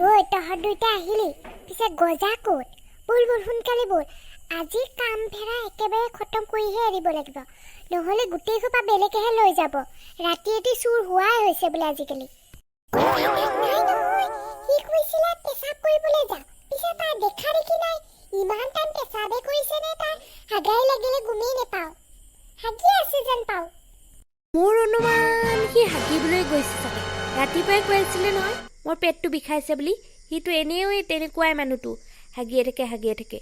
ঐ তহঁত দুইটা আহিলি। পিছে গজা ক'ত? বল বল, সোনকালে বল। আজি কাম ফেৰা একেবাৰে খতম কৰিহে এৰিব লাগিব। নহ'লে গোটেই সোপা বেলেগেহে লৈ যাব। ৰাতি এটি চুৰ হোৱাই হৈছে বোলে আজিকালি। সি কৈছিলে পেচাব কৰিবলৈ যা। পিছে দেখা দেখি নাই? ইমান টাইম পেচাবে কৰিছে নে হাগাই লাগিলে গুমেই নেপাওঁ। হাগি আছে যেন পাওঁ। মোৰ অনুমান, সি হাগিবলৈ গৈছে ৰাতিপুৱাই কৈ আছিলে নহয়। মোৰ পেটটো বিষাইছে বুলি। সিটো এনেও তেনেকুৱাই মানুহটো। হাগিয়ে থাকে হাগিয়ে থাকে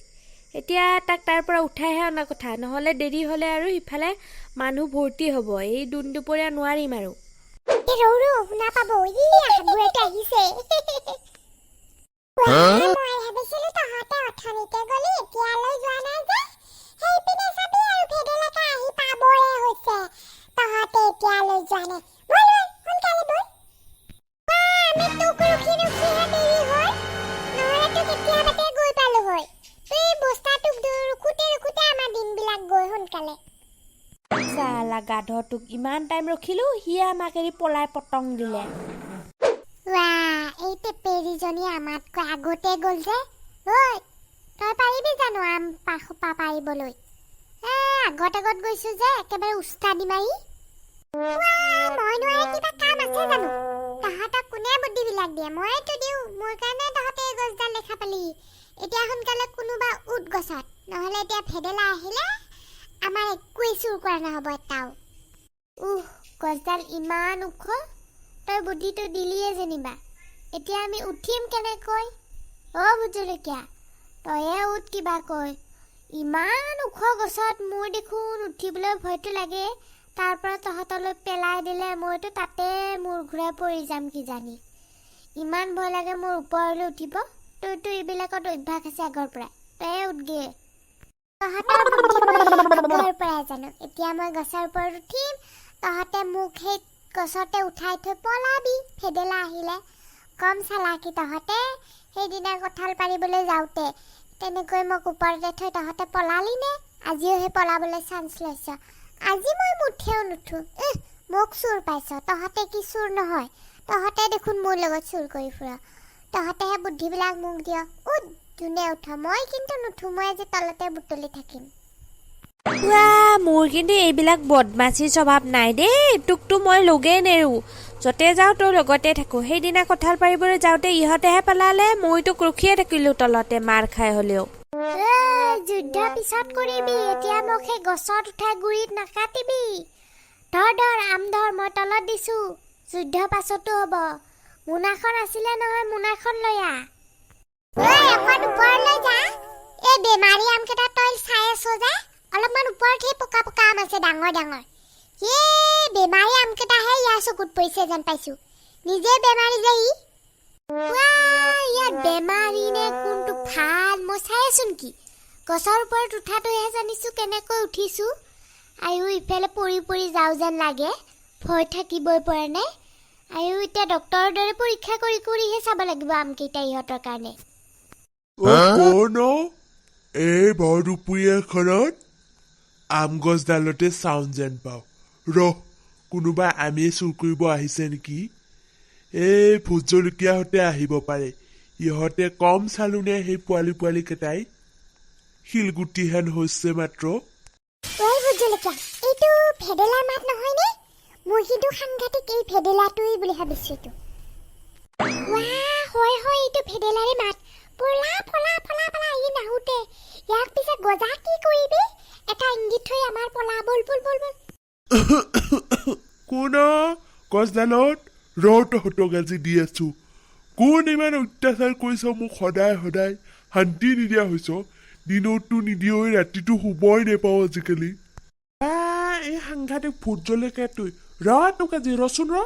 এতিয়া তাক তাৰ পৰা উঠাইহে অনা কথা। নহ'লে দেৰি হ'লে আৰু সিফালে মানুহ ভৰ্তি হ'ব। এই দুন দুপৰীয়া নোৱাৰিম আৰু। এ ৰৌ ৰৌ শুনা পাব। গাধটোক ইমান টাইম ৰখিলোঁ সিয়ে আমাক এৰি পলাই পতং দিলে। এতিয়া সোনকালে কোনোবা উঠ গছত নহ'লে এতিয়া ভেদেলা আহিলে চুৰ কৰা নহ'ব এটাও উহ গছডাল ইমান ওখ। তই বুদ্ধিটো দিলিয়ে যেনিবা। এতিয়া আমি উঠিম কেনেকৈ? অ' ভোজলকীয়া তয়ে উঠ কিবা কৈ। ইমান ওখ গছত মোৰ দেখোন উঠিবলৈ ভয়টো লাগে। তাৰ পৰা তহঁতলৈ পেলাই দিলে মইতো তাতে মূৰ ঘূৰাই পৰি যাম কিজানি। ইমান ভয় লাগে মোৰ ওপৰলৈ উঠিব। তোৰতো এইবিলাকত অভ্যাস আছে আগৰ পৰাই তয়ে উঠগে। এতিয়া মই গছৰ ওপৰত উঠিম, তহঁতে মোক সেই গছতে উঠাই থৈ পলাবি ভেদেলা আহিলে। কম চালাকি তহঁতে, সেইদিনা কঁঠাল পাৰিবলৈ যাওঁতে। তেনেকৈ মোক ওপৰতে থৈ তহঁতে পলালি নে? আজিও সেই পলাবলৈ চান্স লৈছ। আজি মই মুঠেও নুঠো। মোক চুৰ পাইছ। তহঁতে কি চুৰ নহয়? তহঁতে দেখোন মোৰ লগত চুৰ কৰি ফুৰ। তহঁতেহে বুদ্ধিবিলাক মোক দিয়। উঠ যোনে উঠ। মই কিন্তু নুঠো মই আজি তলতে বুটলি থাকিম। মোৰ কিন্তু এইবিলাক বদমাচিৰ স্বভাৱ নাই দেই। তোকতো মই লগেই নেৰোঁ। য'তে যাওঁ তোৰ লগতে থাকোঁ। সেইদিনা কঁঠাল পাৰিবলৈ যাওঁতে ইহঁতেহে পেলালে মই তোক ৰখিয়ে থাকিলোঁ তলতে মাৰ খাই হ'লেও। যুদ্ধ পিছত কৰিবি। এতিয়া মোক সেই গছত উঠাই গুৰিত নাকাটিবি। ধৰ ধৰ আম ধৰ মই তলত দিছো। যুদ্ধ পাছতো হ'ব। মোনাখন আছিলে নহয় মোনাখন লৈ আহ। ডাঙৰ। এই বেমাৰী আমকেইটাহে ইয়াৰ চকুত পৰিছে যেন পাইছো। নিজে বেমাৰী যে ই। ইয়াত বেমাৰী নে কোনটো ভাল মই চাই আছো নেকি গছৰ ওপৰত উঠাটোহে জানিছো কেনেকৈ উঠিছো। আৰু ইফালে পৰি পৰি যাওঁ যেন লাগে। ভয় থাকিবই পৰা নাই। আৰু এতিয়া ডক্তৰৰ দৰে পৰীক্ষা কৰি কৰিহে চাব লাগিব আমকেইটা ইহঁতৰ কাৰণে? এই ভৰ দুপৰীয়াখনত আম গছডালতে চাউণ্ড যেন পাওঁ ৰহ কোনোবা আমিয়ে চুৰ কৰিব আহিছে নেকি এই ভোট জলকীয়াহঁতে আহিব পাৰে ইহঁতে কম চালোনে সেই পোৱালি পোৱালি কেইটাই শিলগুটিহেন হৈছে মাত্ৰ ভেদেলাৰ মাত নহয়নে মই কিন্তু সাংঘাতিক এই ভেদেলাটোৱেই বুলি ভাবিছো এইটো ভেদেলাৰে মাত পলা পলা পলা পলা ই নাহোতে ইয়াক পিছে গজা কি কৰিবি এটা ইংগিত থৈ আমাৰ পলা বল বল বল বল কোন অ? গছডালত ৰ তহঁতক আজি দি আছো। কোন ইমান অত্যাচাৰ কৰিছ মোক সদায় সদায় শান্তি নিদিয়া হৈছ। দিনততো নিদিয়ই ৰাতিটো শুবই নেপাওঁ আজিকালি। এই সাংঘাতিক ভোট জলকীয়াটোই ৰ তোক আজি ৰচোন ৰ।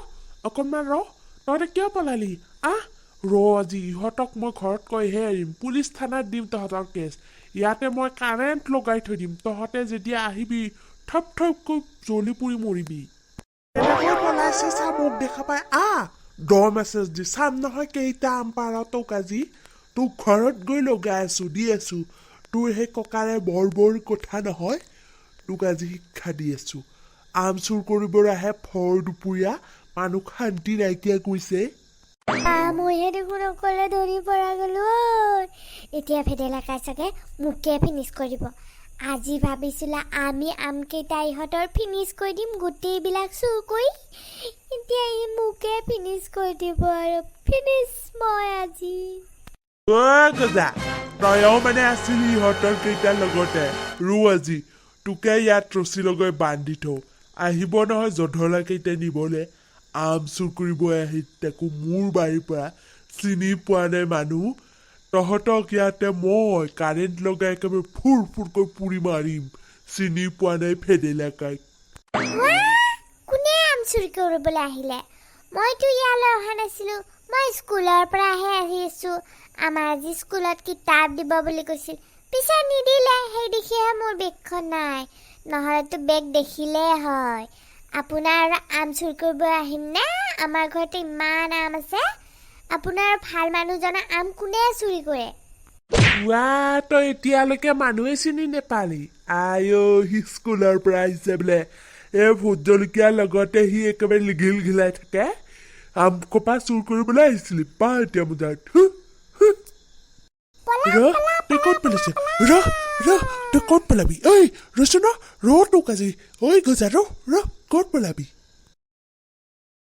অকণমান ৰ। তহঁতে কিয় পলালি? আহ ৰ আজি ইহঁতক মই ঘৰত কৈহে এৰিম পুলিচ থানাত দিম তহঁতৰ কেছ। ইয়াতে মই কাৰেণ্ট লগাই থৈ দিম। তহঁতে যেতিয়া আহিবি থপ থপকৈ জ্বলি পুৰি মৰিবি। এনেকৈ পলাইছে চা মোক দেখা পাই আহ দ মেছেজ দি চাম নহয় কেইটা আম পাৰ তোক আজি তোক ঘৰত গৈ লগাই আছো দি আছো। তোৰ সেই ককাৰে বৰ বৰ কথা নহয় তোক আজি শিক্ষা দি আছো। আম চুৰ কৰিবলৈ আহে ভৰ দুপৰীয়া মানুহ শান্তি নাইকিয়া কৰিছে। মইহে দেখোন অকলে ধৰি পৰা গ'লো। এতিয়া ভেদেলাকাই চাগে মোকে ফিনিছ কৰি দিব আজি ভাবিছিলা আমি আমকেইটা ইহঁতৰ ফিনিছ কৰি দিম গোটেইবিলাক চুৰ কৰি? এতিয়া ই মোকে ফিনিছ কৰি দিব আৰু ফিনিছ মই আজি। মানে ইহঁতৰ কেইটাৰ লগতে। ৰু আজি তোকে ইয়াত ৰছী লগাই বান্ধি থওঁ। আহিব নহয় জধলা নিবলে। আম চুৰ কৰিব আহি তাকো মোৰ বাৰীৰ পৰা চিনি পোৱা নাই মানুহ। তহঁতক ইয়াতে মই কাৰেণ্ট লগাই একেবাৰে ফুৰ ফুৰকৈ পুৰি মাৰিম। চিনি পোৱা নাই ফেডেলাকাইক ৱাহ! কোনে আম চুৰি কৰিবলৈ আহিলে? মইতো ইয়ালৈ অহা নাছিলোঁ। মই স্কুলৰ পৰাহে আহিছোঁ আমাৰ আজি স্কুলত কিতাপ দিব বুলি কৈছিল। পিছে নিদিলে, সেই দেখিহে মোৰ বেগখন নাই। নহ'লেতো বেগ দেখিলেই হয়। আপোনাৰ আম চুৰি কৰিব আহিম নে? আমাৰ ঘৰতে ইমান আম আছে। আপোনাৰ ভাল মানুহজনৰ আম কোনে চুৰি কৰে? ৱা তই এতিয়ালৈকে মানুহে চিনি নেপালি। আইঅ সি স্কুলৰ পৰা আহিছে বোলে। এই ভোট জলকীয়াৰ লগতে সি একেবাৰে লিঘিল ঘিলাই থাকে। আম কপা চুৰ কৰিবলৈ আহিছিলি পা এতিয়া মোজাত ৰ তই ক'ত পেলাইছে? ৰ ৰ তই ক'ত পেলাবি? ঐ ৰচোন ৰ তোক আজি। ঐ গজা ৰ ৰ ক'ত পেলাবি?